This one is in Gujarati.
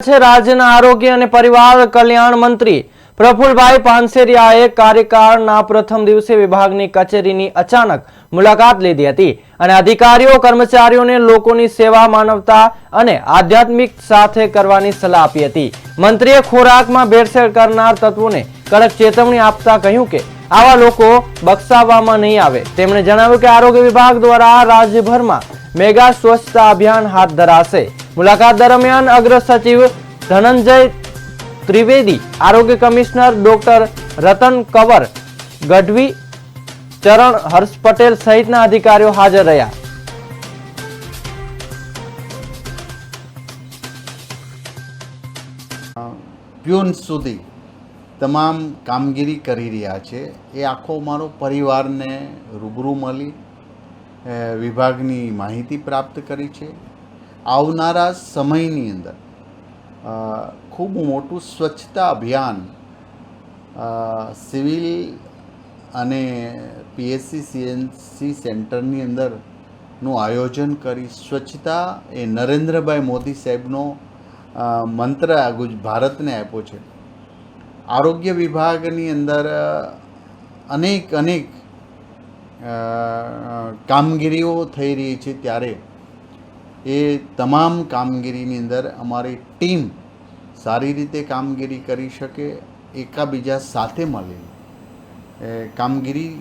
છે રાજ્યના આરોગ્ય અને પરિવાર કલ્યાણ મંત્રી. પ્રફુલભાઈ પાનસેરિયાએ કાર્યકાળના પ્રથમ દિવસે વિભાગની કચેરીની અચાનક મુલાકાત લીધી હતી અને અધિકારીઓ, કર્મચારીઓને લોકોની સેવા માનવતા અને આધ્યાત્મિક સાથે કરવાની સલાહ આપી હતી. મંત્રીએ ખોરાકમાં ભેળસેળ કરનાર તત્વોને કડક ચેતવણી આપતા કહ્યું કે, આવા લોકો બક્ષાવવામાં નહીં આવે. તેમણે જણાવ્યું કે આરોગ્ય વિભાગ દ્વારા રાજ્યભરમાં મેગા સ્વચ્છતા અભિયાન હાથ ધરાશે. મુલાકાત દરમિયાન અગ્ર સચિવ ધનંજય ત્રિવેદી, આરોગ્ય કમિશનર ડોક્ટર રતન કંવર, ગઢવી ચરણ હર્ષ પટેલ સહિતના અધિકારીઓ હાજર રહ્યા. પ્યુન સુધી તમામ કામગીરી કરી રહ્યા છે. એ આખો મારો પરિવારને રૂબરૂ મળી વિભાગની માહિતી પ્રાપ્ત કરી છે. આવનારા સમયની અંદર ખૂબ મોટું સ્વચ્છતા અભિયાન સિવિલ અને પીએસસી, સીએનસી સેન્ટરની અંદરનું આયોજન કરી સ્વચ્છતા એ નરેન્દ્રભાઈ મોદી સાહેબનો મંત્ર ભારતને આપ્યો છે. આરોગ્ય વિભાગની અંદર અનેક અનેક કામગીરીઓ થઈ રહી છે ત્યારે એ તમામ કામગીરીની અંદર અમારી ટીમ સારી રીતે કામગીરી કરી શકે, એકાબીજા સાથે મળીને. કામગીરી